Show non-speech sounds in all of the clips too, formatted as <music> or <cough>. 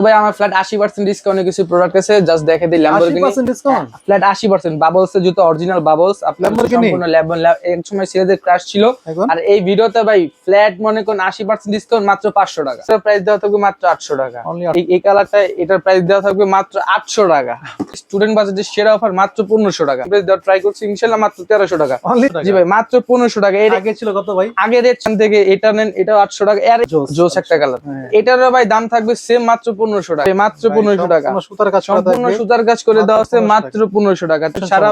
ভাই আমার ফ্ল্যাট আশি পার্সেন্ট ডিসকাউন্টে কিছু প্রোডাক্ট আছে জাস্ট দেখে দিই ল্যাম্বরগিনি 80% ডিসকাউন্ট ফ্ল্যাট আশি পার্সেন্ট বাবলস এর জুতো অরিজিনাল বাবলস আপনার সম্পূর্ণ ল্যাব- এক সময় ছেলেদের ক্রাশ ছিল। আর এই ভিডিওতে ভাই ফ্ল্যাট মনে করুন আশি পার্সেন্ট ডিসকাউন্ট মাত্র পাঁচশো টাকা। প্রাইস দেওয়া থাকবে মাত্র আটশো টাকা। এই- কালারটা এটার প্রাইস দেওয়া থাকবে মাত্র আটশো টাকা। স্টুডেন্ট বাজেটের সেরা অফার মাত্র পনেরোশো টাকা। প্রাইস দেওয়া ট্রাই করছি ইনশাল্লাহ মাত্র তেরোশো টাকা। জি ভাই মাত্র পনেরোশো টাকা। এর আগে ছিল কত ভাই? আগে রেট থেকে এটা নেন এটাও আটশো টাকা। এর জোস। একটা কালার হ্যাঁ। এটারও ভাই দাম থাকবে সেম মাত্র পনেরোশো টাকা। মাত্র পনেরোশো টাকা। সুতার কাজ সম্পূর্ণ সুতার কাজ করে দেওয়া আছে মাত্র পনেরোশো টাকা। সারা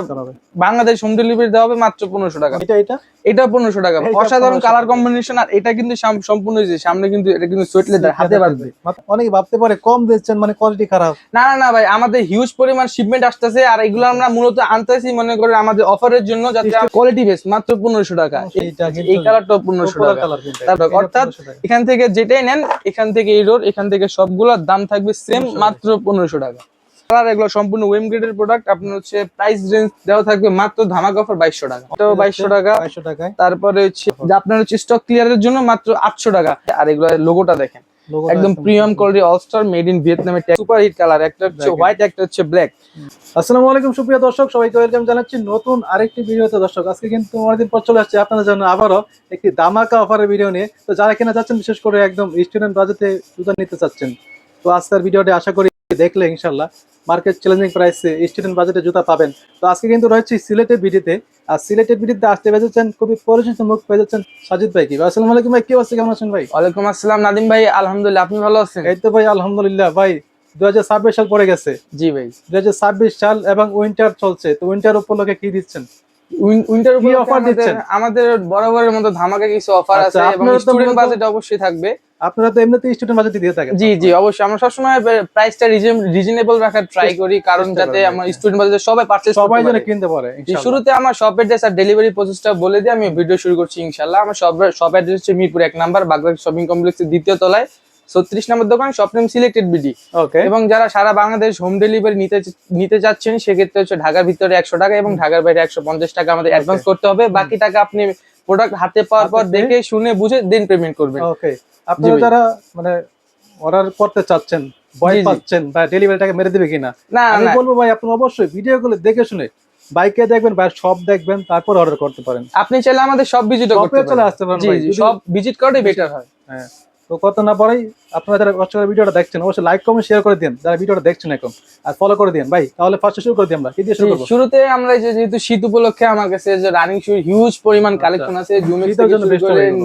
বাংলাদেশ হোম ডেলিভারি দেওয়া হবে মাত্র পনেরোশো টাকা। এটা এটা? এটা পনেরোশো টাকা। অসাধারণ কালার কম্বিনেশন আর এটা কিন্তু সম্পূর্ণ যে সামনে কিন্তু এটা কিন্তু সুয়েট লেদার হাতে বাঁধবে। অনেকে ভাবতে পারে কম দিচ্ছেন মানে কোয়ালিটি খারাপ। না না না ভাই আমাদের হিউজ পরিমাণ শিপমেন্ট আসতেছে আর এগুলো আমরা মূলত আনতেছি মনে করে আমাদের অফারের জন্য যাতে কোয়ালিটি বেস মাত্র পনেরোশো টাকা। এই কালারটা পনেরোশো টাকা। অর্থাৎ 1500 টাকা। এখান থেকে যেটাই নেন এখান থেকে এই রোড এখান থেকে সবগুলোর দাম থাকবে সেম মাত্র পনেরোশো টাকা। কালার এগুলো সম্পূর্ণ ওয়েম গ্রেডের প্রোডাক্ট আপনার হচ্ছে প্রাইস রেঞ্জ দেওয়া থাকবে মাত্র ধামাক অফার বাইশশো টাকা। এটাও বাইশশো টাকা। 2200 টাকায়। তারপরে হচ্ছে যে আপনার হচ্ছে স্টক ক্লিয়ারের জন্য মাত্র আটশো টাকা। আর এগুলো লোগোটা দেখেন। একদম premium quality all star made in ভিয়েতনামের সুপার হিট কালার একটা হচ্ছে হোয়াইট একটা হচ্ছে ব্ল্যাক আসসালামু আলাইকুম সুপ্রিয় দর্শক সবাইকে ওয়েলকাম জানাচ্ছি নতুন আরেকটি ভিডিওতে। দর্শক আজকে কিন্তু অনেকদিন পর চলে আসছে। আপনাদের জন্য আবারও একটি দামাকা অফারের ভিডিও নিয়ে। তো যারা কিনা যাচ্ছেন বিশেষ করে একদম স্টুডেন্ট বাজেটে জুতা নিতে চাচ্ছেন তো আজকের ভিডিওটি আশা করি দেখলে ইনশাল্লাহ মার্কেট চ্যালেঞ্জিং প্রাইসে স্টুডেন্ট বাজেটে জুতা পাবেন। তো আজকে কিন্তু রয়েছে সিলেটের ভিডিওতে আর সিলেটের ভিডিওতে আসতে পেরেছেন খুবই পরিচিত মুখ পেয়ে যাচ্ছেন সাজিদ ভাই কি? ভাই আসসালামু আলাইকুম ভাই কি অবস্থা? কেমন আছেন ভাই? ওয়ালাইকুম আসসালাম নাদিম ভাই আলহামদুলিল্লাহ আপনি ভালো আছেন? এই তো ভাই আলহামদুলিল্লাহ। ভাই দুই হাজার ছাব্বিশ সাল পড়ে গেছে। জি ভাই। দুই হাজার ছাব্বিশ সাল এবং উইন্টার চলছে। তো উইন্টার উপলক্ষে কি দিচ্ছেন? উইন্টার কি offer দিচ্ছেন? আমাদের বরাবরের মতো ধামাকা কিছু অফার আচ্ছা, আছে এবং স্টুডেন্ট বাজেট অবশ্যই থাকবে। আপনারা তো এমনিতেই স্টুডেন্ট বাজেট দিয়ে থাকেন। জি জি অবশ্যই। আমরা সবসময় প্রাইসটা রিজনেবল রাখার ট্রাই করি কারণ যাতে আমার। স্টুডেন্ট বাজেট সবাই পারচেজ সবাই যেন কিনতে পারে শুরুতে আমার শপ অ্যাড্রেস আর ডেলিভারি প্রসেসটা বলে দিয়ে আমি ভিডিও শুরু করছি ইনশাল্লাহ। আমার শপ শপ অ্যাড্রেস হচ্ছে মিরপুর এক নাম্বার বাগদাদ শপিং কমপ্লেক্সের দ্বিতীয় তলায়। ছত্রিশ নম্বর দোকান শপ সিলেক্টেড বিডি ওকে এবং যারা সারা বাংলাদেশ হোম ডেলিভারি নিতে নিতে চাচ্ছেন সেক্ষেত্রে হচ্ছে ঢাকার ভিতরে একশো টাকা এবং ঢাকার বাইরে একশো পঞ্চাশ টাকা আমাদের অ্যাডভান্স করতে হবে। বাকি টাকা আপনি প্রোডাক্ট হাতে পাওয়ার পর দেখে শুনে বুঝে দেন পেমেন্ট করবেন। ওকে আপনারা। যারা মানে অর্ডার করতে চাচ্ছেন ভয়। পাচ্ছেন বা ডেলিভারিটাকে মেরে দিবে কিনা না আমি বলব ভাই আপনি অবশ্যই ভিডিওগুলো দেখে শুনে বাইকে দেখবেন বা সব দেখবেন তারপর অর্ডার করতে পারেন। আপনি চাইলে আমাদের সব ভিজিট করতে চলে পারেন। আসতে পারেন সব ভিজিট করাটাই বেটার হয়। হ্যাঁ। তো কত না পরেই আপনারা যারা কষ্ট করে ভিডিওটা দেখছেন অবশ্যই লাইক কমেন্ট শেয়ার করে দিন যারা ভিডিওটা দেখছেন এখন। আর ফলো করে দিন ভাই তাহলে ফার্স্টে শুরু করে দিই আমরা। কি দিয়ে শুরু করব? শুরুতে আমরা যেহেতু শীত উপলক্ষে আমার কাছে যে রানিং শু হিউজ পরিমাণ আচ্ছা। কালেকশন আছে। জুমেক্স এর জন্য।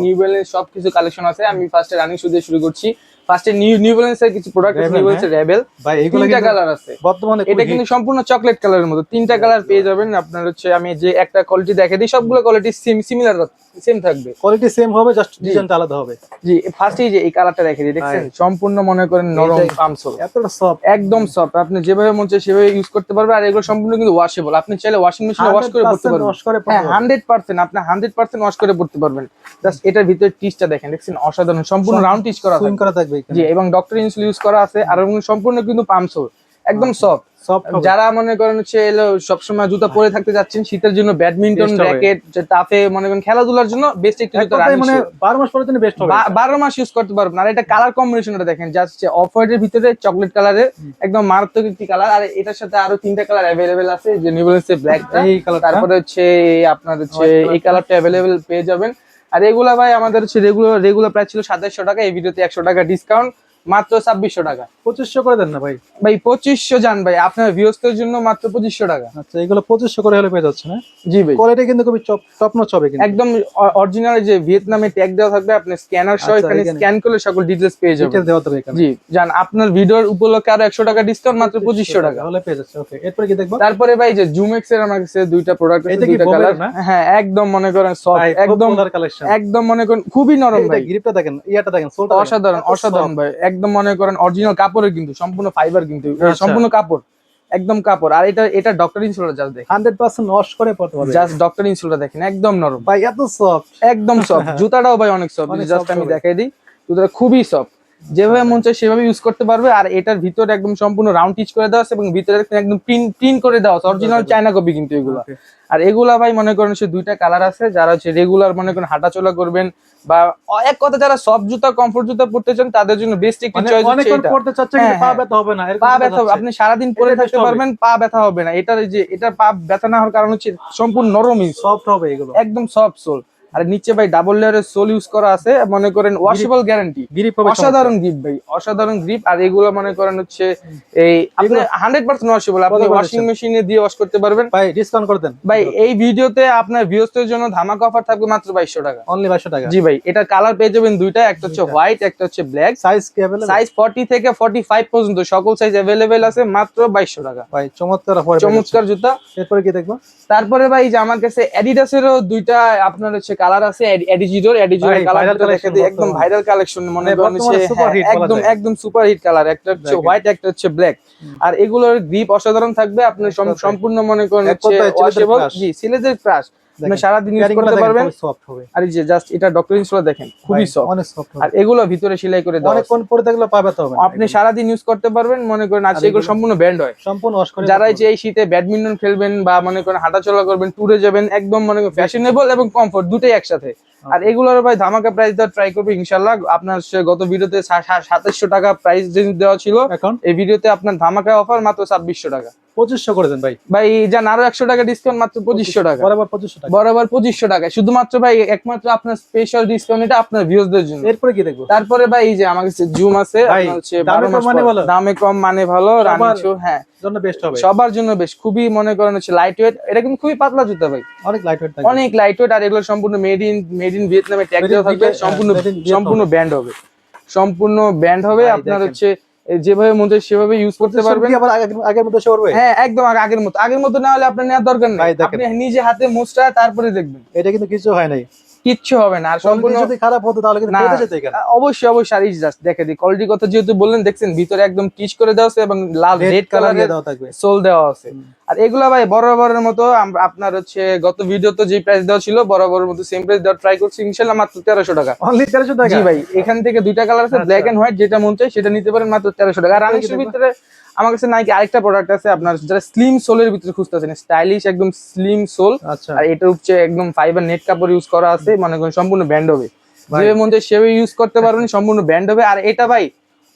নিউ ব্যালেন্স সব কিছু কালেকশন আছে। আমি ফার্স্টে রানিং শু দিয়ে শুরু করছি। ফার্স্টে নিউ নিউ কিছু প্রোডাক্ট আছে নিউ রেবেল ভাই এগুলো তিনটা কালার আছে। বর্তমানে এটা কিন্তু সম্পূর্ণ চকলেট কালারের মতো তিনটা কালার পেয়ে যাবেন আপনার হচ্ছে আমি যে একটা কোয়ালিটি দেখে দিই সবগুলো কোয়ালিটি সেম সিমিলার সেম থাকবে। কোয়ালিটি সেম হবে জাস্ট ডিজাইনটা আলাদা হবে। জি ফার্স্টেই যে এই কালারটা দেখে দিই দেখছেন? সম্পূর্ণ মনে করেন নরম। পামসোল এতটা সফট একদম সফট আপনি যেভাবে মন চায় সেভাবে ইউজ করতে পারবেন আর এগুলো সম্পূর্ণ কিন্তু ওয়াশেবল আপনি চাইলে ওয়াশিং মেশিনে ওয়াশ করে পড়তে পারবেন। ওয়াশ করে হ্যাঁ হান্ড্রেড পার্সেন্ট আপনি হান্ড্রেড পার্সেন্ট ওয়াশ করে পড়তে পারবেন। জাস্ট এটার ভিতরে টিচটা দেখেন দেখছেন? অসাধারণ সম্পূর্ণ রাউন্ড টিচ। করা থাকবে। এখানে। জি এবং ডক্টর ইনসুল ইউজ করা আছে আর সম্পূর্ণ কিন্তু পামসোল একদম। সফট যারা মনে করেন হচ্ছে সবসময় জুতা পরে থাকতে যাচ্ছেন শীতের জন্য ব্যাডমিন্টন র্যাকেট টাফে মনে করেন খেলাধুলার জন্য বেস্ট একটি এক জুতা মানে shoe। 12 মাস পরের জন্য বেস্ট হবে। বা- বারো মাস ইউজ করতে পারবেন। আর এটা কালার কম্বিনেশনটা দেখেন জাস্ট অফ হোয়াইটের ভিতরে চকলেট কালারের একদম মারাত্মক একটি কালার আর এটার সাথে আরও তিনটা কালার অ্যাভেলেবেল আছে যে নিউবেলেন্সের ব্ল্যাক এই কালারটা তারপরে হচ্ছে আপনার হচ্ছে এই কালারটা অ্যাভেলেবেল পেয়ে যাবেন। আর এগুলা ভাই আমাদের হচ্ছে রেগুলার রেগুলার প্রাইস ছিল সাতাশশো টাকা, এই ভিডিওতে একশো টাকা ডিসকাউন্ট মাত্র ছাব্বিশশো টাকা। 2500 করে দেন না ভাই? ভাই পঁচিশশো যান ভাই। আপনার ভিউসদের জন্য মাত্র পঁচিশশো টাকা। আচ্ছা এগুলো 2500 করে হলে পেয়ে যাচ্ছে না জি ভাই। কোয়ালিটি কিন্তু খুবই টপ নচ হবে কিন্তু। একদম অরিজিনাল যে ভিয়েতনামে ট্যাগ দেওয়া থাকবে আপনি স্ক্যানার সহ আচ্ছা, এখানে। স্ক্যান করলে সকল ডিটেলস পেয়ে যাবেন। ডিটেইল দেওয়া থাকবে এখানে। জি জান আপনার ভিডিওর উপলক্ষে আরও একশো টাকা ডিসকাউন্ট মাত্র পঁচিশশো টাকা হলে পেয়ে যাচ্ছে ওকে এরপর কি দেখব? তারপরে ভাই যে জুমেক্স এর আমার কাছে দুইটা প্রোডাক্ট আছে দুইটা কালার? হ্যাঁ একদম মনে করেন সফট একদম একদম মনে করেন খুবই নরম ভাই। গ্রিপটা দেখেন ইয়াটা দেখেন সোলটা অসাধারণ অসাধারণ ভাই একদম মনে করেন অরিজিনাল কাপড়ের কিন্তু সম্পূর্ণ ফাইবার কিন্তু আচ্ছা। সম্পূর্ণ কাপড় একদম কাপড়। আর এটা এটা ডক্টর ইনসুলটা জাস্ট দেখেন। 100% ওয়াশ করে পড়তে জাস্ট ডক্টর ইনসুলটা দেখেন একদম নরম। ভাই এত সফট একদম সফট <laughs> জুতাটাও ভাই অনেক সফট জাস্ট আমি দেখাই দিই। জুতাটা খুবই সফট যেভাবে মন চায় সেভাবে ইউজ করতে পারবে। আর এটার ভিতরে একদম সম্পূর্ণ রাউন্ড টিচ করে দেওয়া আছে এবং ভিতরে একদম প্রিন্ট প্রিন্ট করে দেওয়া আছে। অরিজিনাল চায়না কপি কিন্তু এগুলো। আর এগুলা ভাই মনে করেন সে দুইটা কালার আছে যারা হচ্ছে রেগুলার মনে করেন হাঁটাচলা করবেন বা এক কথা যারা সফট জুতা কমফোর্ট জুতা পড়তে চান তাদের জন্য বেস্ট একটি মানে চয়েস হচ্ছে অনেকক্ষণ এটা। পড়তে চাচ্ছে হ্যাঁ, কিন্তু পা হ্যাঁ। ব্যথা হবে না পা ব্যথা হবে। আপনি সারাদিন পরে থাকতে পারবেন পা ব্যথা হবে না। এটার যে এটা পা ব্যথা না হওয়ার কারণ হচ্ছে সম্পূর্ণ নরমই সফট হবে এগুলো। একদম সফট সোল আর নিচে ভাই ডাবল লেয়ারের সোল ইউজ করা আছে মনে করেন ওয়াশেবল গ্যারান্টি গ্রিপ হবে অসাধারণ গ্রিপ ভাই অসাধারণ গ্রিপ আর এগুলো মনে করেন হচ্ছে এই আপনি এগুলো- হান্ড্রেড পার্সেন্ট ওয়াশেবল আপনি কত করে ওয়াশিং দিচ্ছেন? মেশিনে দিয়ে ওয়াশ করতে পারবেন ভাই ডিসকাউন্ট করে দেন ভাই এই ভিডিওতে আপনার ভিউজদের জন্য ধামাকা অফার থাকবে মাত্র বাইশশো টাকা অনলি 2200 টাকা জি ভাই এটা কালার পেয়ে যাবেন দুইটা একটা হচ্ছে দুইটা। হোয়াইট একটা হচ্ছে ব্ল্যাক সাইজ কি अवेलेबल সাইজ ফর্টি থেকে ফর্টি ফাইভ পর্যন্ত সকল সাইজ অ্যাভেলেবেল আছে মাত্র বাইশশো টাকা ভাই চমৎকার অফার চমৎকার জুতা এরপরে কি দেখবো তারপরে ভাই যে আমার কাছে অ্যাডিডাসেরও দুইটা আপনার হচ্ছে কালার আছে অ্যাডিজিডোর অ্যাডিজিডোর ভাই, কালার viral দিই একদম ভাইরাল কালেকশন মনে করেন একদম একদম সুপার হিট কালার একটা হচ্ছে হোয়াইট একটা হচ্ছে ব্ল্যাক আর এগুলোর গ্রিপ অসাধারণ থাকবে আপনি সম্পূর্ণ মনে করেন হচ্ছে জি সিলেজের ক্রাশ আপনি সারা দিন ইউজ করতে পারবেন। সফট হবে। আর এই যে জাস্ট এটা ডক্টর দেখেন খুবই সফট অনেক সফট আর এগুলো ভিতরে সেলাই করে দাও অনেকক্ষণ পরে থাকলে পা ব্যথা হবে না। আপনি সারাদিন ইউজ করতে পারবেন মনে করেন আর এগুলো- সম্পূর্ণ ব্যান্ড হয়। সম্পূর্ণ ওয়াশ করে যারা এই শীতে ব্যাডমিন্টন খেলবেন বা মনে করেন হাঁটাচলা করবেন ট্যুরে যাবেন একদম মনে করেন ফ্যাশনেবল এবং কমফোর্ট দুটোই একসাথে। আর এগুলোর ভাই ধামাকা প্রাইস দেওয়ার ট্রাই করব ইনশাল্লাহ আপনার গত ভিডিওতে সাতাশশো টাকা প্রাইস দেওয়া ছিল। এখন? এই ভিডিওতে আপনার ধামাকা অফার মাত্র ছাব্বিশশো টাকা। পঁচিশশো করে দেন ভাই। ভাই যান আরও একশো টাকা ডিসকাউন্ট মাত্র পঁচিশশো টাকা। বরাবর পঁচিশশো টাকা। বরাবর পঁচিশশো টাকা। শুধুমাত্র ভাই একমাত্র আপনার স্পেশাল ডিসকাউন্ট এটা আপনার ভিউজদের জন্য। এরপরে কি দেখব? তারপরে ভাই এই যে আমার কাছে জুম আছে দামে কম মানে ভালো? দামে কম মানে ভালো রানিং হ্যাঁ। জন্য বেস্ট হবে। সবার জন্য বেশ খুবই মনে করেন হচ্ছে লাইট ওয়েট এটা কিন্তু খুবই পাতলা জুতা ভাই। অনেক লাইট ওয়েট অনেক লাইট ওয়েট আর এগুলো সম্পূর্ণ মেড ইন মেড ইন ভিয়েতনামে ট্যাগ দেওয়া থাকবে। সম্পূর্ণ সম্পূর্ণ ব্যান্ড হবে। সম্পূর্ণ ব্যান্ড হবে। আপনার হচ্ছে যেভাবে মন সেভাবে ইউজ করতে পারবেন। আবার আগের- আগের মতো করবে হ্যাঁ একদম আগের মতো। আগের মতো না হলে আপনার নেওয়ার দরকার নেই। আপনি নিজে হাতে মোস্টা তারপরে দেখবেন। এটা কিন্তু কিছু হয় নাই। কিচ্ছু হবে না। আর সম্পূর্ণ যদি খারাপ হতো তাহলে কিন্তু ফেটে যেত এখানে। অবশ্যই অবশ্যই আর জাস্ট দেখে দিই কোয়ালিটির কথা যেহেতু বললেন দেখছেন ভিতরে একদম টিচ করে দেওয়া আছে এবং লাল রেড কালার দেওয়া থাকবে। সোল দেওয়া আছে। আর এগুলা ভাই বরাবরের মতো আপনার হচ্ছে গত ভিডিওতে যে প্রাইস দেওয়া ছিল বরাবরের মতো সেম প্রাইস দেওয়ার ট্রাই করছি ইনশাল্লাহ মাত্র তেরোশো টাকা। অনলি তেরোশো টাকা? জি ভাই এখান থেকে দুইটা কালার আছে। ব্ল্যাক এন্ড হোয়াইট যেটা মন চাই সেটা নিতে পারেন মাত্র তেরোশো টাকা। আর আনিসের ভিতরে আমার কাছে নাইকি আরেকটা প্রোডাক্ট আছে আপনার যারা স্লিম সোলের ভিতরে খুঁজতেছেন স্টাইলিশ একদম স্লিম সোল আচ্ছা। আর এটার হচ্ছে একদম ফাইবার নেট কাপড় ইউজ করা আছে মনে করেন সম্পূর্ণ ব্যান্ড হবে। যে চাই সেভাবে ইউজ করতে পারবেন সম্পূর্ণ ব্যান্ড হবে। আর এটা ভাই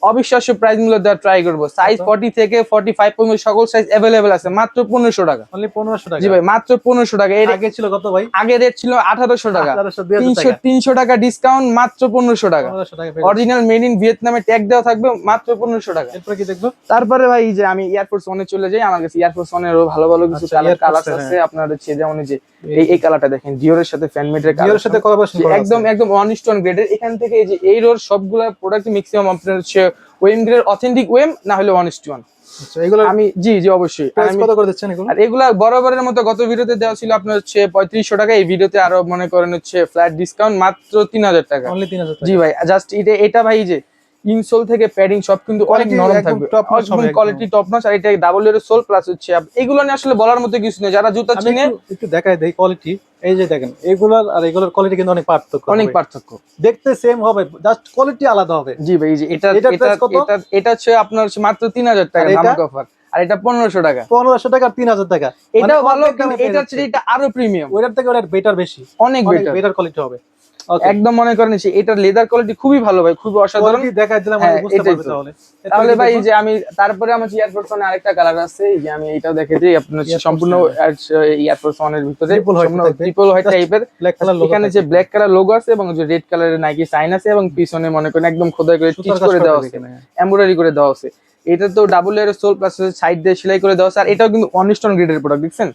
অবিশ্বাস্য প্রাইস মূল্য দেওয়ার ট্রাই করব। সাইজ ফর্টি থেকে ফর্টি ফাইভ পর্যন্ত সকল সাইজ অ্যাভেলেবেল আছে। মাত্র পনেরোশো টাকা। পনেরোশো টাকা? জি ভাই মাত্র পনেরোশো টাকা। এর আগে ছিল কত ভাই? আগে রেট ছিল আঠারোশো টাকা। তিনশো টাকা। তিনশো টাকা ডিসকাউন্ট মাত্র পনেরোশো টাকা। অরিজিনাল মেড ইন ভিয়েতনামে ট্যাগ দেওয়া থাকবে মাত্র পনেরোশো টাকা। কি দেখব? তারপরে ভাই এই যে আমি এয়ারফোর্স ওয়ানে চলে যাই আমার কাছে এয়ারফোর্স ওয়ানেরও ভালো ভালো কিছু আচ্ছা, কালার কালার আছে। আপনার হচ্ছে যেমন যে এই এই কালারটা দেখেন জিওর সাথে ফ্যানমেটের জিওর সাথে কোলাবোরেশন করা একদম একদম ওয়ান স্টোন গ্রেডের এখান থেকে এই যে এই রোর সবগুলা প্রোডাক্ট ম্যাক্সিমাম আপনার হচ্ছে ওয়েম গ্রেড অথেন্টিক ওয়েম না হলে ওয়ান আচ্ছা এগুলো আমি জি জি অবশ্যই। আমি কত করে দিচ্ছেন এগুলো? আর এগুলা বরাবরের মতো গত ভিডিওতে দেওয়া ছিল আপনার হচ্ছে পঁয়ত্রিশশো টাকা এই ভিডিওতে আরও মনে করেন হচ্ছে ফ্ল্যাট ডিসকাউন্ট মাত্র তিন হাজার টাকা। জি ভাই জাস্ট এটা এটা ভাই যে ইনসোল থেকে প্যাডিং সব কিন্তু অনেক নরম থাকবে। একদম। কোয়ালিটি টপ নচ আর এটা ডাবল এর সোল প্লাস হচ্ছে। এগুলো নিয়ে আসলে বলার মতো কিছু নেই। যারা জুতা চিনে একটু- দেখাই দেই কোয়ালিটি এই যে দেখেন এগুলার আর এগুলোর কোয়ালিটি কিন্তু অনেক পার্থক্য অনেক পার্থক্য। দেখতে সেম হবে জাস্ট কোয়ালিটি আলাদা হবে। জি ভাই এই যে এটা এটা এটা এটা হচ্ছে আপনার মাত্র তিন হাজার টাকা আর এটা? ধামাকা অফার আর এটা পনেরোশো টাকা। পনেরোশো টাকা তিন হাজার টাকা। মানে ভালো এটা হচ্ছে এটা আরও প্রিমিয়াম ওইটার থেকে ওটার বেটার বেশি। অনেক বেটার বেটার কোয়ালিটি হবে। একদম মনে করেন এটার লেদার কোয়ালিটি খুবই ভালো ভাই খুবই অসাধারণ। দেখাই দিলাম হ্যাঁ। তাহলে। ভাই যে আমি তারপরে আমার এয়ারফোর্স ওয়ানে আরেকটা কালার আছে এই যে আমি এটাও দেখে দিই আপনার সম্পূর্ণ এয়ারফোর্স ওয়ানের ভিতরে Triple white থাকবে। ট্রিপল হোয়াইট টাইপের এখানে যে ব্ল্যাক কালার লোগো আছে এবং যে রেড কালারের নাইকি সাইন আছে এবং পিছনে মনে করেন একদম খোদাই করে টিচ করে দেওয়া আছে। এমব্রয়ডারি করে দেওয়া আছে। এটা তো ডাবল এর সোল প্লাস সাইড দিয়ে সেলাই করে দেওয়া আছে। আর এটাও কিন্তু অনস্টন গ্রেডের প্রোডাক্ট দেখছেন?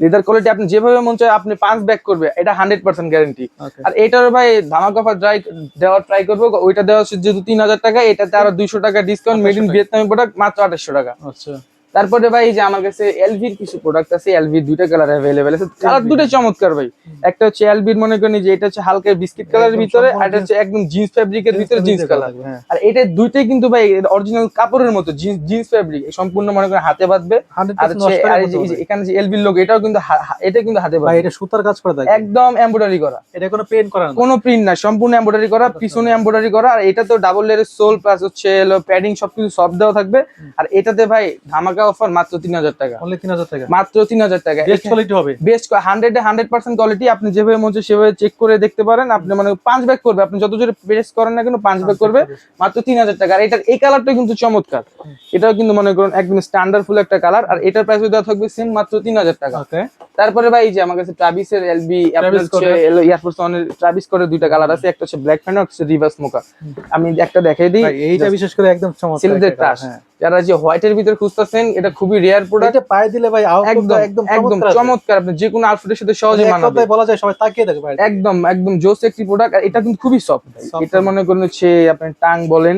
লেদার কোয়ালিটি আপনি যেভাবে মন চায় আপনি পাঁচ ব্যাক করবে এটা হান্ড্রেড পার্সেন্ট গ্যারেন্টি আর এটার ভাই ধামাকা অফার ট্রাই দেওয়ার ট্রাই করব ওইটা দেওয়া হচ্ছে যেহেতু তিন হাজার টাকা এটাতে আরও দুইশো টাকা ডিসকাউন্ট মেড ইন 2800 ভিয়েতনামি প্রোডাক্ট মাত্র আঠাশশো টাকা। আচ্ছা। তারপরে ভাই যে আমার কাছে এলভির কিছু প্রোডাক্ট আছে এলভি দুইটা কালার অ্যাভেলেবেল আছে। কালার দুটো চমৎকার ভাই। একটা হচ্ছে এলভির মনে করেন যে এটা হচ্ছে হালকা বিস্কিট কালারের ভিতরে আর এটা হচ্ছে একদম জিন্স ফ্যাব্রিকের ভিতরে জিন্স কালার হ্যাঁ। আর এটা দুইটাই কিন্তু ভাই অরিজিনাল কাপড়ের মতো জিন্স জিন্স ফ্যাব্রিক সম্পূর্ণ মনে করেন হাতে বাঁধবে। আর হচ্ছে এখানে যে এলভির লোক এটাও কিন্তু এটা কিন্তু হাতে বাঁধবে। এটা সুতার কাজ করা দেয়। একদম এমব্রয়ডারি করা। এটা কোনো পেন করা না। কোনো প্রিন্ট না সম্পূর্ণ এমব্রয়ডারি করা পিছনে এমব্রয়ডারি করা আর এটা তো ডাবল লেয়ারের সোল প্লাস হচ্ছে প্যাডিং সবকিছু সব দেওয়া থাকবে। আর এটাতে ভাই ধামাকা অফার মাত্র তিন হাজার টাকা। তিন হাজার টাকা। মাত্র তিন হাজার টাকা। বেস্ট কোয়ালিটি হবে। Best hundred hundred percent quality আপনি যেভাবে মনে সেভাবে চেক করে দেখতে পারেন। আপনি মানে পাঁচ ব্যাগ করবে আপনি যত জোরে প্রেস করেন না কিন্তু পাঁচ ব্যাগ করবে মাত্র তিন হাজার টাকা। আর এটার এই কালারটা কিন্তু চমৎকার। এটাও কিন্তু মনে করুন একদম স্ট্যান্ডার্ড ফুল একটা কালার আর এটার প্রাইস দেওয়া থাকবে সেম মাত্র তিন হাজার টাকা। তারপরে ভাই যে আমার কাছে ট্রাভিসের এলবি এয়ারফোর্স ওয়ানের ট্রাভিস করে দুইটা কালার আছে একটা হচ্ছে ব্ল্যাক ফ্যান একটা রিভার্স মোকা আমি একটা দেখাই দিই ভাই এইটা বিশেষ করে একদম চমৎকার একটা ক্রাশ হ্যাঁ। যারা যে হোয়াইট এর ভিতরে খুঁজতেছেন এটা খুবই রেয়ার প্রোডাক্ট এটা পায়ে দিলে ভাই একদম একদম একদম চমৎকার আপনি যে কোনো আউটফিটের সাথে সহজে মানে এক মানাবে। কথায় বলা যায় সবাই তাকিয়ে দেখে ভাই। একদম একদম জোস একটি প্রোডাক্ট আর এটা কিন্তু খুবই সফট এটা মনে করুন হচ্ছে আপনি টাং বলেন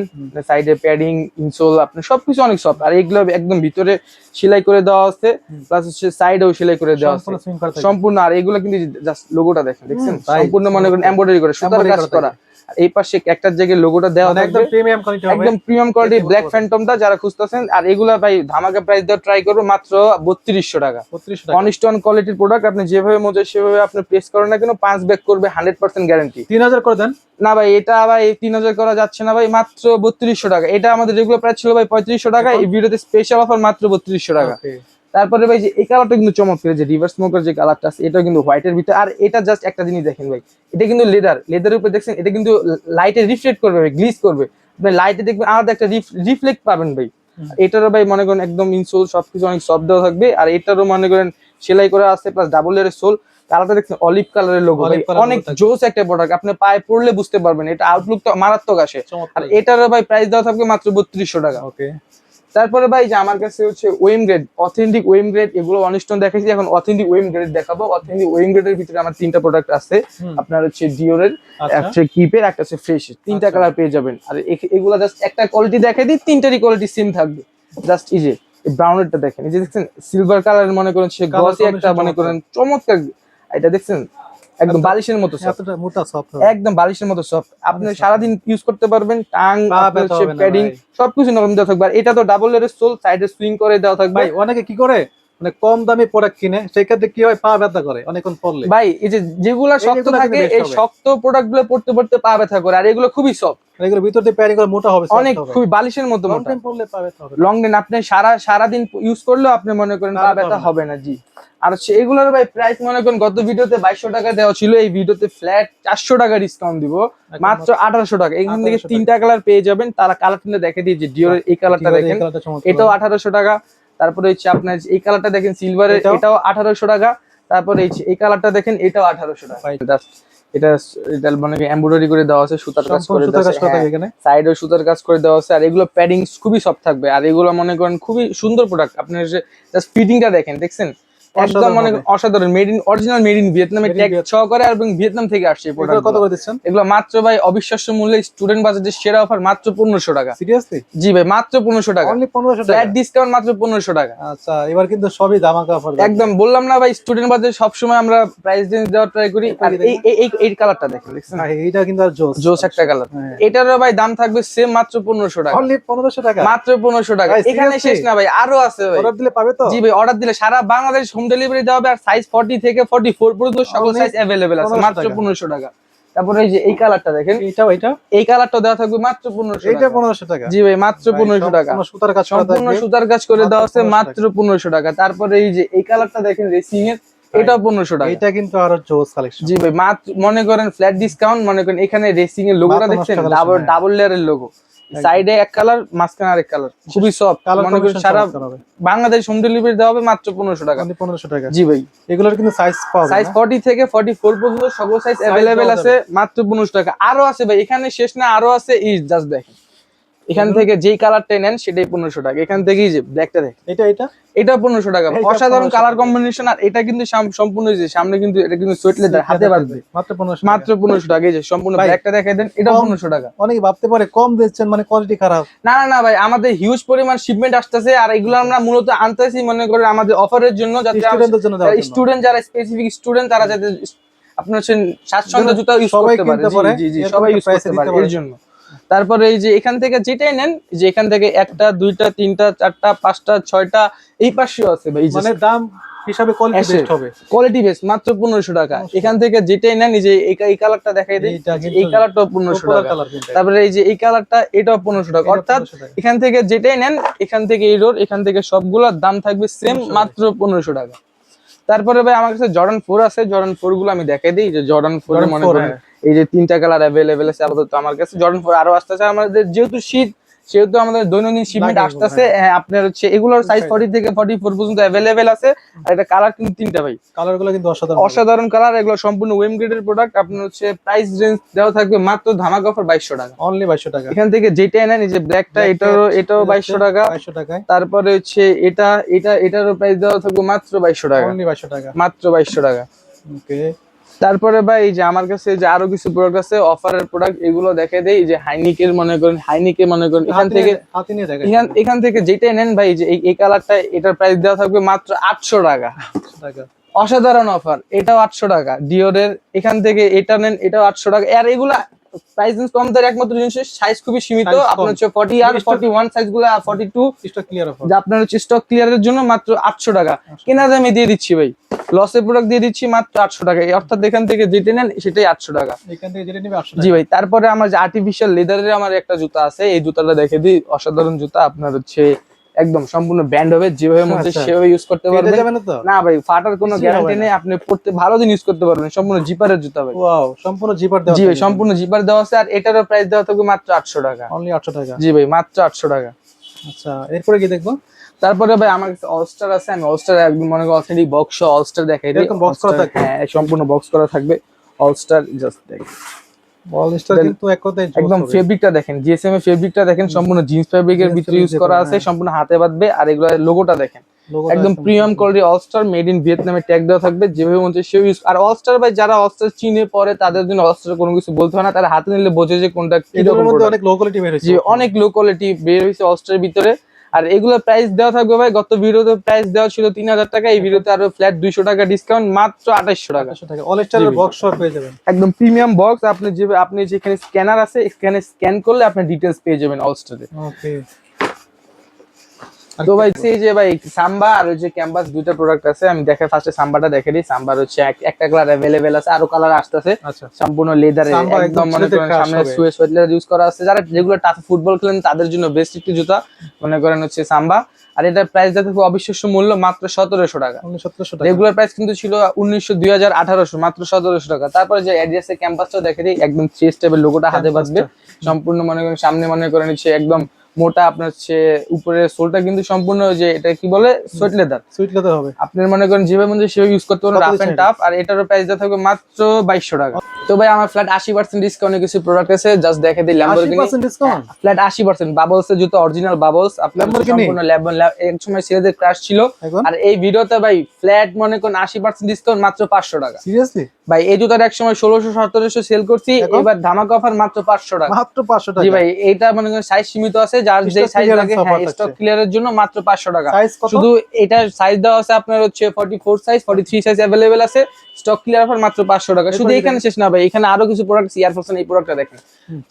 সাইডে প্যাডিং ইনসোল আপনি সবকিছু অনেক সফট আর এগুলো একদম ভিতরে সেলাই করে দেওয়া আছে প্লাস হচ্ছে সাইডেও সেলাই করে দেওয়া আছে। সম্পূর্ণ সুইং করা থাকে। সম্পূর্ণ আর এগুলো কিন্তু জাস্ট লোগোটা দেখেন দেখছেন? সম্পূর্ণ মনে করেন এমব্রয়ডারি করে সুতার কাজ করা এই পাশে একটার জায়গায় লোগোটা দেওয়া মানে একদম প্রিমিয়াম কোয়ালিটি একদম প্রিমিয়াম কোয়ালিটি ব্ল্যাক ফ্যান্টমটা যারা খুঁজতেছেন আর এগুলা ভাই ধামাকা প্রাইস দেওয়া ট্রাই করব মাত্র বত্রিশশো টাকা। 32 টাকা। অনস্টন কোয়ালিটির প্রোডাক্ট আপনি যেভাবে মজা সেভাবে আপনি প্রেস করেন না কেন পাঁচ ব্যাক করবে হান্ড্রেড পার্সেন্ট গ্যারান্টি 3000 করে দেন। না ভাই এটা ভাই তিন হাজার করা যাচ্ছে না ভাই মাত্র বত্রিশশো টাকা। এটা আমাদের রেগুলার প্রাইস ছিল ভাই পঁয়ত্রিশশো টাকা এই ভিডিওতে স্পেশাল অফার মাত্র বত্রিশশো টাকা। Okay. তারপরে ভাই যে এই কালারটা কিন্তু চমৎকার যে রিভার্স স্মোকার যে কালারটা আছে এটা কিন্তু হোয়াইটের ভিতরে। আর এটা জাস্ট একটা জিনিস দেখেন ভাই এটা কিন্তু লেদার লেদারের উপরে দেখছেন এটা কিন্তু লাইটে রিফ্লেক্ট করবে ভাই গ্লিজ করবে। আপনি লাইটে দেখবেন আলাদা একটা রিফ্লেক্ট পাবেন ভাই। এটারও ভাই মনে করেন একদম ইনসোল সবকিছু অনেক সফট দেওয়া থাকবে। আর এটারও মনে করেন সেলাই করা আছে প্লাস ডাবল এর সোল কালারটা দেখছেন অলিভ কালারের লোগো অনেক জোস একটা প্রোডাক্ট আপনি পায়ে পড়লে বুঝতে পারবেন এটা আউটলুক তো মারাত্মক আসে। আর এটারও ভাই প্রাইস দেওয়া থাকবে মাত্র বত্রিশশো টাকা। ওকে তারপরে ভাই যে আমার কাছে হচ্ছে OEM grade authentic OEM grade এগুলো অনিষ্টন দেখাইছি। এখন অথেন্টিক ওয়েম গ্রেড দেখাবো। অথেন্টিক ওয়েম গ্রেডের ভিতরে আমার তিনটা প্রোডাক্ট আছে। আপনার হচ্ছে ডিওরের আচ্ছা। একটা কিপের একটা হচ্ছে ফ্রেশ তিনটা আচ্ছা। কালার পেয়ে যাবেন। আর এগুলা জাস্ট একটা কোয়ালিটি দেখাই দিই তিনটারই কোয়ালিটি সেম থাকবে। জাস্ট এই যে ব্রাউনেরটা দেখেন। এই যে দেখছেন সিলভার কালার মনে করেন সে গ্লসি একটা মনে করেন চমৎকার। এটা দেখছেন একদম আচ্ছা। বালিশের মতো। মোটা সফট একদম বালিশের মতো সফট আপনি। সারাদিন ইউজ করতে পারবেন টাং প্যাডিং সবকিছু নরম দেওয়া থাকবে। আর এটা তো ডাবল এর সোল সাইডে সুইং করে দেওয়া থাকবে। ভাই অনেকে কি করে? মানে কম দামি প্রোডাক্ট কিনে সেই ক্ষেত্রে কি হয়? পা ব্যথা করে অনেকক্ষণ ভাই এই যে যেগুলা শক্ত থাকে এই শক্ত প্রোডাক্টগুলো পড়তে পড়তে পা ব্যথা করে আর এগুলো খুবই সফট এগুলো ভিতর দিয়ে প্যারিং করে মোটা হবে অনেক খুবই বালিশের মতো লং টাইম পরলে পা ব্যথা হবে। লং দিন আপনি সারা সারা দিন ইউজ করলেও আপনি মনে করেন পা ব্যথা হবে। না জি। আর এগুলোর ভাই প্রাইস মনে করেন গত ভিডিওতে বাইশশো টাকা দেওয়া ছিল এই ভিডিওতে ফ্ল্যাট চারশো টাকা ডিসকাউন্ট দিব। মাত্র আঠারোশো টাকা। এখান থেকে তিনটা কালার পেয়ে যাবেন তারা কালার কিনে দেখে দিয়েছে ডিওর এই কালারটা দেখেন। এটাও আঠারোশো টাকা তারপরে হচ্ছে আপনার এই কালারটা দেখেন সিলভারের এটাও? আঠারোশো টাকা তারপরে এই কালারটা দেখেন এটাও আঠারোশো টাকা। এটা এটা মানে এমব্রয়ডারি করে দেওয়া আছে সুতার কাজ করে থাকে এখানে? সাইডে সুতার কাজ করে দেওয়া আছে আর এগুলো প্যাডিং খুবই সফট থাকবে। আর এগুলো মনে করেন খুবই সুন্দর প্রোডাক্ট আপনার জাস্ট ফিটিংটা দেখেন দেখছেন? একদম মনে অসাধারণ। Made in original made in ভিয়েতনামে tag সহকারে আর এবং ভিয়েতনাম থেকে আসছে প্রোডাক্ট কত করে দিচ্ছেন? এগুলো মাত্র ভাই অবিশ্বাস্য মূল্যে স্টুডেন্ট সেরা অফার মাত্র পনেরোশো টাকা। সিরিয়াসলি জি ভাই মাত্র পনেরোশো টাকা। অনলি 1500 টাকা? ফ্ল্যাট ডিসকাউন্ট মাত্র পনেরোশো টাকা। আচ্ছা এবার কিন্তু সবই ধামাকা অফার একদম বললাম না ভাই স্টুডেন্ট বাজারে সবসময় আমরা প্রাইস রেঞ্জ দেওয়ার ট্রাই করি। আর এই এই- এই কালারটা দেখেন দেখছেন? এইটা কিন্তু আর জোস। জোস একটা কালার হ্যাঁ। এটারও ভাই দাম থাকবে সেম মাত্র পনেরোশো টাকা। অনলি 1500 টাকা? মাত্র পনেরোশো টাকা। এখানে শেষ না ভাই আরও আছে ভাই। অর্ডার দিলে পাবে তো? জি ভাই অর্ডার দিলে সারা বাংলাদেশ হোম ডেলিভারি দেওয়া হবে আর সাইজ ফর্টি থেকে ফর্টি ফোর পর্যন্ত সকল সাইজ অ্যাভেলেবেল আছে মাত্র টাকা। পনেরোশো টাকা। তারপরে এই যে এই কালারটা দেখেন এইটাও এটা এই কালারটা দেওয়া থাকবে মাত্র পনেরোশো এইটা টাকা। 1500 টাকা? জি ভাই মাত্র পনেরোশো টাকা। সুতার কাজ করা সম্পূর্ণ সুতার কাজ করে দেওয়া আছে মাত্র পনেরোশো টাকা। তারপরে এই যে এই কালারটা দেখেন রেসিং এর এটাও পনেরোশো টাকা। এইটা কিন্তু আরও জোস কালেকশন জি ভাই মাত্র মনে করেন ফ্ল্যাট ডিসকাউন্ট মনে করেন এখানে রেসিং এর লোগোটা দেখছেন? ডাবল ডাবল লেয়ারের লোগো সাইডে এক কালার মাঝখানে আরেক কালার খুবই সফট কালার মনে করি সারা বাংলাদেশ হোম ডেলিভারি দেওয়া হবে মাত্র পনেরোশো টাকা। পনেরোশো 1500 টাকা। জি ভাই। এগুলোর কিন্তু সাইজ পাওয়া সাইজ ফর্টি থেকে ফর্টি ফোর পর্যন্ত সকল সাইজ অ্যাভেলেবেল আছে মাত্র পনেরোশো টাকা। আরও আছে ভাই এখানে শেষ না আরও আছে ইস জাস্ট দেখেন। এখান থেকে যেই কালারটাই নেন সেটাই পনেরোশো টাকা। এখান থেকেই যে ব্ল্যাকটা দেখেন। এটা এটা? এটা পনেরোশো টাকা। অসাধারণ কালার কম্বিনেশন আর এটা কিন্তু সম্পূর্ণ যে সামনে কিন্তু এটা কিন্তু সোয়েট লেদার হাতে বাঁধবে। মাত্র পনেরোশো মাত্র পনেরোশো টাকা। এই যে সম্পূর্ণ ব্ল্যাকটা দেখাই দেন এটা পনেরোশো টাকা। অনেকে ভাবতে পারে কম দিচ্ছেন মানে কোয়ালিটি খারাপ। না না না ভাই আমাদের হিউজ পরিমাণ শিপমেন্ট আসতেছে আর এগুলো আমরা মূলত আনতেছি মনে করে আমাদের অফারের জন্য যাতে। স্টুডেন্ট যারা স্পেসিফিক স্টুডেন্ট তারা যাতে আপনার স্বাচ্ছন্দ্য জুতা ইউজ করতে পারে। জি, জি জি সবাই ইউজ করতে পারে। এর জন্য। তারপরে এই যে এখান থেকে যেটাই নেন যে এখান থেকে একটা দুইটা তিনটা চারটা পাঁচটা ছয়টা এই পাশেও আছে ভাই মানে দাম হিসাবে কোয়ালিটি বেস্ট হবে। কোয়ালিটি বেস মাত্র পনেরোশো টাকা। এখান থেকে যেটাই নেন এই যে এই কালারটা দেখাই দিই। এই কালারটাও পনেরোশো টাকা। তারপরে এই যে এই কালারটা এটাও টাকা। অর্থাৎ এখান থেকে যেটাই নেন এখান থেকে এই রোড এখান থেকে সবগুলোর দাম থাকবে সেম মাত্র পনেরোশো টাকা। তারপরে ভাই আমার কাছে জর্ডান ফোর আছে। জর্ডান ফোরগুলো আমি দেখাই দিই যে জর্ডান ফোর মনে 4 করেন হ্যাঁ। এই যে তিনটা কালার অ্যাভেলেবেল আছে আপাতত আমার কাছে। জর্ডান ফোর আরও আসতেছে। আমাদের যেহেতু শীত সেহেতু আমাদের দৈনন্দিন শিপমেন্ট আসতেছে। হ্যাঁ আপনার হচ্ছে এগুলোর সাইজ। ফর্টি থেকে ফর্টি ফোর পর্যন্ত অ্যাভেলেবেল আছে। আর এটা কালার কিন্তু তিনটা ভাই। কালারগুলো কিন্তু অসাধারণ। অসাধারণ কালার এগুলো সম্পূর্ণ ওয়েম গ্রেডের প্রোডাক্ট আপনার হচ্ছে প্রাইস রেঞ্জ দেওয়া থাকবে মাত্র ধামাকা অফার বাইশশো টাকা। অনলি বাইশশো টাকা। এখান থেকে যেটা নেন এই যে ব্ল্যাকটা এটারও এটাও বাইশশো টাকা। বাইশশো টাকায়। তারপরে হচ্ছে এটা এটা এটারও প্রাইস দেওয়া থাকবে মাত্র বাইশশো টাকা। অনলি বাইশশো টাকা। মাত্র বাইশশো টাকা। ওকে তারপরে ভাই এই যে আমার কাছে যে আরও কিছু প্রোডাক্ট আছে অফারের প্রোডাক্ট এগুলো দেখে দেই। যে হাইনিকের মনে করেন হাইনিকে মনে করেন এখান থেকে হাতে নিয়ে দেখা এখান এখান থেকে যেটাই নেন ভাই যে এই- কালারটা এটার প্রাইস দেওয়া থাকবে মাত্র আটশো টাকা। টাকা। অসাধারণ অফার এটাও আটশো টাকা। ডিওরের এখান থেকে এটা নেন এটাও আটশো টাকা। আর এগুলা প্রাইস কম তার একমাত্র জিনিস সাইজ খুবই সীমিত। আপনার হচ্ছে ফর্টি আর Stock- ফর্টি ওয়ান সাইজগুলো forty two stock clear offer যে আপনার হচ্ছে স্টক ক্লিয়ারের জন্য মাত্র আটশো টাকা। কেনা দামে দিয়ে দিচ্ছি ভাই। লসের প্রোডাক্ট দিয়ে দিচ্ছি মাত্র আটশো টাকা। এই অর্থাৎ এখান থেকে যেটা নেন সেটাই আটশো টাকা। এখান থেকে যেটা নিবে আটশো জি ভাই তারপরে আমার যে আর্টিফিশিয়াল লেদারের আমার একটা জুতা আছে এই জুতাটা দেখে দিই। অসাধারণ জুতা। আপনার হচ্ছে একদম সম্পূর্ণ ব্যান্ড হবে যেভাবে মধ্যে আচ্ছা। সেভাবে ইউজ করতে পারবেন। না ভাই ফাটার কোনো গ্যারান্টি নেই আপনি পড়তে ভালো দিন ইউজ করতে পারবেন সম্পূর্ণ জিপারের জুতা ভাই। ওয়াও সম্পূর্ণ জিপার দেওয়া জি ভাই সম্পূর্ণ জিপার দেওয়া আছে আর এটারও প্রাইস দেওয়া থাকবে মাত্র আটশো টাকা। অনলি আটশো টাকা। জি ভাই মাত্র আটশো টাকা। আচ্ছা এরপরে কি দেখব? তারপরে ভাই আমার কাছে অলস্টার আছে আমি অলস্টার একদম মনে করি অথেন্টিক বক্স অলস্টার দেখাই এরকম box করা থাকবে? হ্যাঁ সম্পূর্ণ বক্স করা থাকবে। অলস্টার জাস্ট দেখ। একদম ফেব্রিকটা দেখেন জিএসএম এর ফেব্রিকটা দেখেন সম্পূর্ণ জিন্স ফেব্রিকের ভিতরে ইউজ করা আছে সম্পূর্ণ হাতে বাঁধবে আর এগুলো লোগোটা দেখেন। একদম premium quality all star made in ভিয়েতনামে tag দেওয়া থাকবে যেভাবে মনে হচ্ছে সেও ইউজ আর অলস্টার ভাই যারা অলস্টার চিনে পরে তাদের জন্য অলস্টার কোনো কিছু বলতে হয় না তারা হাতে নিলে বোঝে যে কোনটা। অনেক লো কোয়ালিটি বের হয়েছে। অনেক লো কোয়ালিটি বের হয়েছে অলস্টারের ভিতরে। আর এগুলোর প্রাইস দেওয়া থাকবে ভাই গত ভিডিওতে প্রাইস দেওয়া ছিল তিন হাজার টাকা এই ভিডিওতে আরও ফ্ল্যাট দুইশো টাকা ডিসকাউন্ট মাত্র আঠাশশো টাকা। টাকা। অল জি। বক্স শপ পেয়ে যাবেন। একদম প্রিমিয়াম বক্স আপনি যে আপনি যেখানে স্ক্যানার আছে এখানে স্ক্যান করলে আপনি ডিটেলস পেয়ে যাবেন অল স্টারে ওকে তো ভাই এই যে ভাই সাম্বা আর ওই যে ক্যাম্পাস দুইটা প্রোডাক্ট আছে আমি দেখে ফার্স্টে সাম্বাটা দেখে দিই সাম্বার হচ্ছে একটা কালার অ্যাভেলেবেল আছে আরও কালার আসতেছে। আচ্ছা। সম্পূর্ণ লেদারে একদম মনে করেন সামনে সুয়ে সোয়েট লেদার ইউজ করা আছে। যারা যেগুলো টাফ ফুটবল খেলেন তাদের জন্য বেস্ট একটি জুতা মনে করেন হচ্ছে সাম্বা। আর এটার প্রাইস দেখো অবিশ্বাস্য মূল্য মাত্র সতেরোশো টাকা। সতেরোশো টাকা। রেগুলার প্রাইস কিন্তু ছিল উনিশশো দুই হাজার আঠারোশো মাত্র সতেরোশো টাকা। তারপরে যে অ্যাডিয়াসের ক্যাম্পাসটা দেখে দিই একদম থ্রি স্টেপের লোগোটা হাতে বাঁধবে। সম্পূর্ণ মনে করেন সামনে মনে করেন হচ্ছে একদম মোটা আপনার হচ্ছে উপরের সোলটা কিন্তু সম্পূর্ণ যে এটা কি বলে? সোয়েট লেদার সুইট লেদার হবে। আপনার মনে করেন যেভাবে মধ্যে সেভাবে ইউজ করতে পারেন রাফ এন্ড টাফ আর এটারও প্রাইস দেওয়া থাকবে মাত্র বাইশশো টাকা। তো ভাই আমার ফ্ল্যাট আশি পার্সেন্ট ডিসকাউন্টে কিছু প্রোডাক্ট আছে। জাস্ট দেখে দিই ল্যাম্বরগিনি ফ্ল্যাট আশি পার্সেন্ট বাবলস এর জুতো অরিজিনাল বাবলস আপনার? সম্পূর্ণ এক সময় ছেলেদের ক্রাশ ছিল। আর এই ভিডিওতে ভাই ফ্ল্যাট মনে করেন আশি পার্সেন্ট ডিসকাউন্ট মাত্র পাঁচশো টাকা। সিরিয়াসলি ভাই এই জুতার এক সময় ষোলোশো সতেরোশো সেল করছি এবার ধামাকা অফার মাত্র পাঁচশো টাকা। মাত্র পাঁচশো টাকা। জি ভাই এটা মানে সাইজ সীমিত আছে যার যে সাইজ লাগে স্টক ক্লিয়ার এর স্টক ক্লিয়ারের জন্য মাত্র পাঁচশো টাকা। শুধু এটা সাইজ দেওয়া আছে আপনার হচ্ছে forty four size forty three size available আছে। স্টক ক্লিয়ার অফার মাত্র পাঁচশো টাকা। শুধু এখানে শেষ না ভাই এখানে আরও কিছু প্রোডাক্ট ইয়ারফোর্স এই প্রোডাক্টটা দেখেন।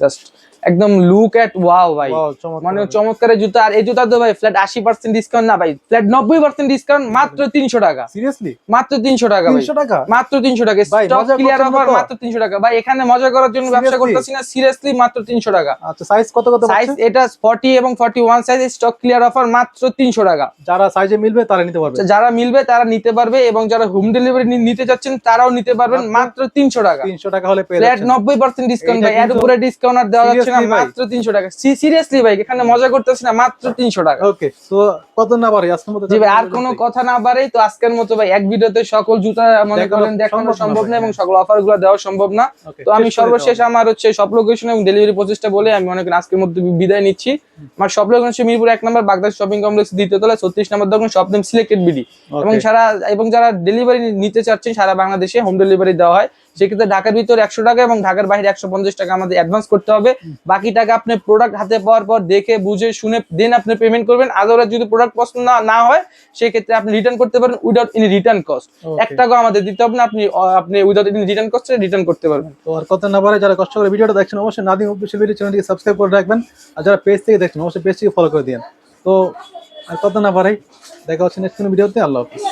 জাস্ট একদম লুক এট ওয়াও ভাই। চমৎকার। মানে চমৎকার জুতা। আর এই জুতা তো ভাই ফ্ল্যাট আশি পার্সেন্ট ডিসকাউন্ট না ভাই ফ্ল্যাট নব্বই পার্সেন্ট ডিসকাউন্ট মাত্র তিনশো টাকা। সিরিয়াসলি মাত্র তিনশো টাকা তিনশো টাকা? মাত্র তিনশো টাকা। স্টক ক্লিয়ার অফার মাত্র তিনশো টাকা। ভাই এখানে মজা করার জন্য ব্যবসা করতেছি না সিরিয়াসলি মাত্র তিনশো টাকা। আচ্ছা সাইজ কত কত সাইজ এটা ফর্টি এবং forty one size stock clear offer মাত্র তিনশো টাকা। যারা সাইজে মিলবে তারা নিতে পারবে। যারা মিলবে তারা নিতে পারবে এবং যারা হোম ডেলিভারি নিতে যাচ্ছেন তারাও নিতে পারবেন মাত্র তিনশো টাকা। তিনশো টাকা হলে ফ্ল্যাট নব্বই পার্সেন্ট ডিসকাউন্ট ভাই। এর উপরে ডিসকাউন্ট আর দেওয়া যাচ্ছে মাত্র তিনশো টাকা। সিরিয়াসলি ভাই এখানে মজা করতেছি না মাত্র তিনশো টাকা। ওকে তো কত না পারে আজকের মতো জি ভাই আর কোনো কথা না তো আজকের মতো ভাই এক ভিডিওতে সকল জুতা মনে দেখানো করেন দেখানো সম্ভব না সম্ভব না ভাই, এবং হ্যাঁ। সকল অফারগুলো দেওয়া সম্ভব না। তো আমি সর্বশেষ আমার হচ্ছে সব লোকেশন এবং ডেলিভারি প্রসেসটা বলে আমি করেন আজকের মধ্যে বিদায় নিচ্ছি। আমার সব লোকেশন হচ্ছে মিরপুর এক নম্বর বাগদাদ শপিং কমপ্লেক্স দ্বিতীয় তলায় ছত্রিশ নম্বর দোকান নেম সিলেক্টেড বিডি এবং সারা এবং যারা ডেলিভারি নিতে চাচ্ছেন সারা বাংলাদেশে হোম ডেলিভারি দেওয়া হয়। সেক্ষেত্রে ঢাকার ভিতরে একশো টাকা এবং ঢাকার বাইরে একশো পঞ্চাশ টাকা আমাদের অ্যাডভান্স করতে হবে। বাকি টাকা আপনি প্রোডাক্ট হাতে পাওয়ার পর দেখে বুঝে শুনে দেন আপনি পেমেন্ট করবেন। আদারওয়াইজ যদি প্রোডাক্ট পছন্দ না না হয় সেক্ষেত্রে আপনি রিটার্ন করতে পারেন উইদাউট এনি রিটার্ন কস্ট. এক টাকাও আমাদের দিতে হবে না আপনি আপনি উইদাউট এনি রিটার্ন কস্টে রিটার্ন করতে পারবেন। তো আর কত না পারে যারা কষ্ট করে ভিডিওটা দেখছেন অবশ্যই নাদিম অফিসিয়াল ভিডিও চ্যানেলটিকে সাবস্ক্রাইব করে রাখবেন। আর যারা পেজ থেকে দেখছেন অবশ্যই পেজটিকে ফলো করে দিন তো আর কত না পারে দেখা হচ্ছে নেক্সট কোনো ভিডিওতে আল্লাহ হাফিজ।